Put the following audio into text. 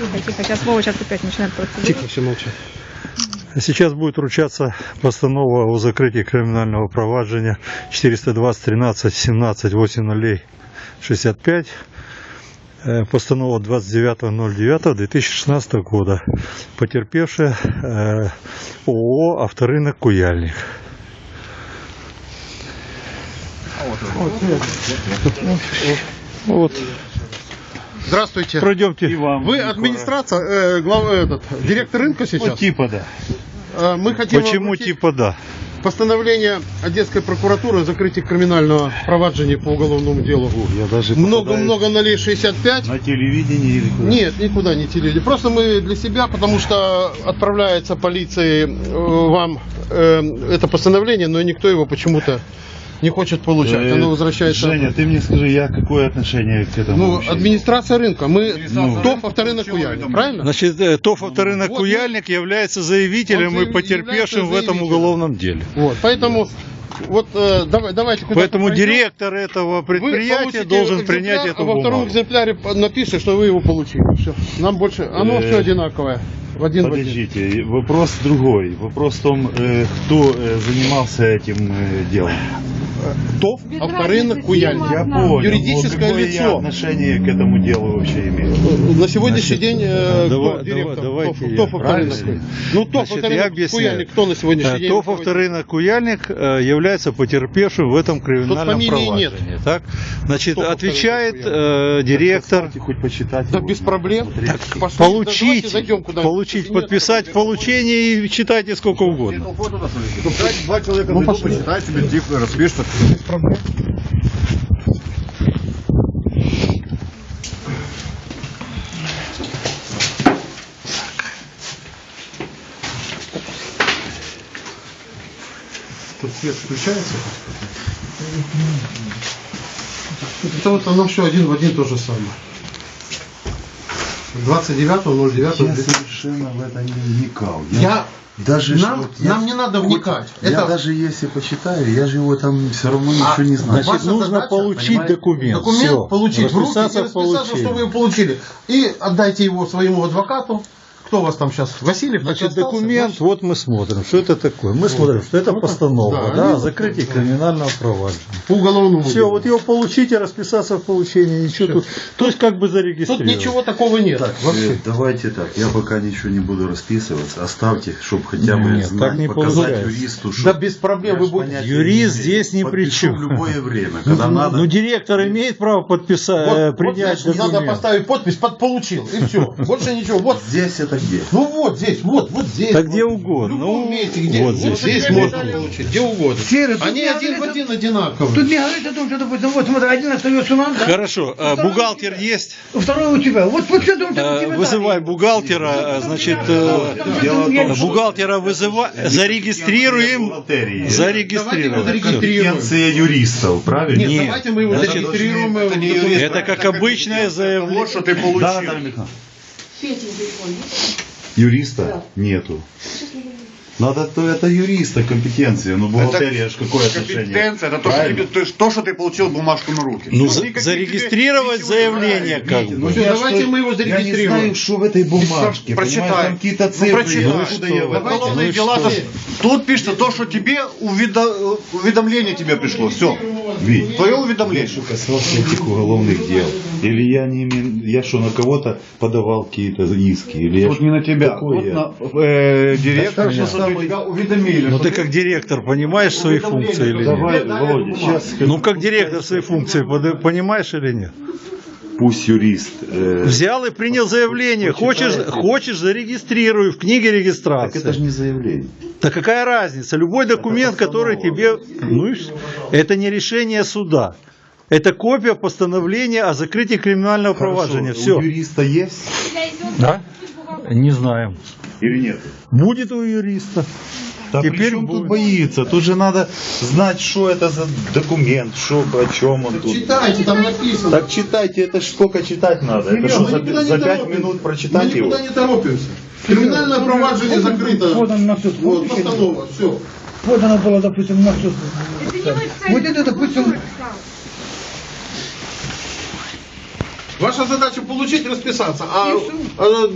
Тихо, тихо. Сейчас Вова сейчас опять начинает процедуру. Тихо, все молчат. Сейчас будет вручаться постанова о закрытии криминального провадження 420 13 17 80 65. Э, Постанова 29.09.2016 года. Потерпевшая э, ООО «Авторынок Куяльник». Вот. Здравствуйте. Пройдемте. Вы администрация, э, глава, этот, директор рынка сейчас? типа да. Э, Мы хотим Почему типа да? постановление Одесской прокуратуры о закрытии криминального проваджения по уголовному делу. Я даже Много-много налей 65. на телевидении или куда? Нет, никуда не телевидение. Просто мы для себя, потому что отправляется полиции э, вам э, это постановление, но никто его почему-то не хочет получать. Э, Оно возвращается. Женя, ты мне скажи, я какое отношение к этому Ну, вообще? администрация рынка. Мы ТОВ авторынок Куяльник, правильно? Значит, э, ТОВ авторынок Вот, Куяльник является заявителем и потерпевшим в этом уголовном деле. Вот, поэтому вот э, давай, давайте Поэтому пойдем. директор этого предприятия должен принять эту а во втором бумагу. экземпляре напишет, что вы его получили. Все. Нам больше. Оно Э, все одинаковое. В один в один. Подождите, вопрос другой. Вопрос в том, э, кто э, занимался этим э, делом. ТОВ авторынок Куяльник. Я понял. Юридическое какое лицо. я отношение к этому делу вообще имею? На сегодняшний Значит, день э, давай- кто директор? давай- ТОВ. ТОВ авторынок. Ну, ТОВ Значит, авторынок объясняю. Куяльник кто на сегодняшний день? ТОВ авторынок Куяльник является потерпевшим в этом криминальном фамилии нет. Так? Значит, ТОВ отвечает э, директор хоть почитать. Да без проблем. Смотреть. Пошли, давайте получить, подписать получение и читайте сколько угодно. Два человека Ну, почитай себе тихо, распишется. Тут свет включается? Это вот оно все один в один то же самое. 29.09. Я совершенно в это не вникал. Я, даже нам, вот я- нам не надо вникать. Я Это даже если почитаю, я же его там все равно ничего А, не знаю. Значит, нужно задача, получить понимаете, документ. документ Всё. получить в руки, Расписаться расписаться, что вы его получили. И отдайте его своему адвокату. Кто у вас там сейчас? Васильев? и Значит, остался? документ, Значит, вот мы смотрим, что это такое. Мы смотрим, что это Ну, постанова, да, да, о закрытии криминального проваджения. По уголовному Все, делу. вот его получить и расписаться в получении, ничего Всё. тут. То есть как бы Тут зарегистрировать. ничего такого нет. Так, вообще. э, давайте так, я пока ничего не буду расписываться, оставьте, чтобы хотя бы Нет, знать, так не показать получается. юристу, Да что без проблем я вы будете. Юрист не здесь ни при чем. в любое время, Ну, когда надо. ну, директор имеет право подписать, Вот, э, вот, принять значит, надо поставить подпись под получил. И все. Больше ничего. Вот. Здесь это где? Ну вот здесь, вот, вот здесь. Так вот. где угодно. В любом Ну, месте, где вот вот здесь. здесь, можно получить, где угодно. Серый, Они один в один одинаковые. Тут не говорит о том, что, допустим, вот смотри, один остается нам, да? Хорошо, э, бухгалтер есть? Второй у тебя. Вот, вот что у Э, тебя Вызывай так? бухгалтера, э, значит, э, Дело в том, что бухгалтера вызывай, зарегистрируем, зарегистрируем. Компетенция юристов, правильно? Нет, Нет. давайте мы его Значит, зарегистрируем. Это как обычное заявление. Вот что ты получил. Да. Юриста нету. Надо, то это юриста компетенция, но бухгалтерия же какое отношение? Компетенция, это то что, то, то, ты получил бумажку на руки. Ну, за- зарегистрировать заявление как Витя, бы. ну Всё, я давайте что- мы его Я не зарегистрируем. знаю, что в этой бумажке. Прочитай. какие-то Ну, цифры. прочитай. ну, Ну, этом? Давайте, Уголовные Ну, дела, тут пишется то, что тебе уведо- уведомление тебе пришло. Все. Вить, Твое я уведомление. что касался этих уголовных дел. Или я не я что, на кого-то подавал какие-то иски? Или я Вот что- не на тебя. Какой Вот я? на э, директор, Да, самый- тебя уведомили. Ну ты как директор понимаешь свои функции или нет? Давай, Володя, сейчас Ну как директор свои функции понимаешь или нет? Пусть юрист. э, Взял и принял заявление. Хочешь, хочешь зарегистрируй в книге так это же регистрации. не заявление. Да какая разница? Любой документ, который тебе... Ну, это не решение суда. Это копия постановления о закрытии криминального проваджения. Хорошо, Все. У юриста есть Да? Не знаем. или нет? Будет у юриста. Да Теперь чем будет. тут боится? Тут же надо знать, что это за документ, что, о чем он тут. Читайте, там написано. Так читайте, это ж сколько читать надо? Это Серьезно, что, мы за, за пять торопимся. минут Мы прочитать его? никуда не торопимся. Криминальное проваджение закрыто. Вот он на суд. Вот, постанова, все. Вот она была, допустим, на суд. Вот это, допустим, Ваша задача получить, расписаться. А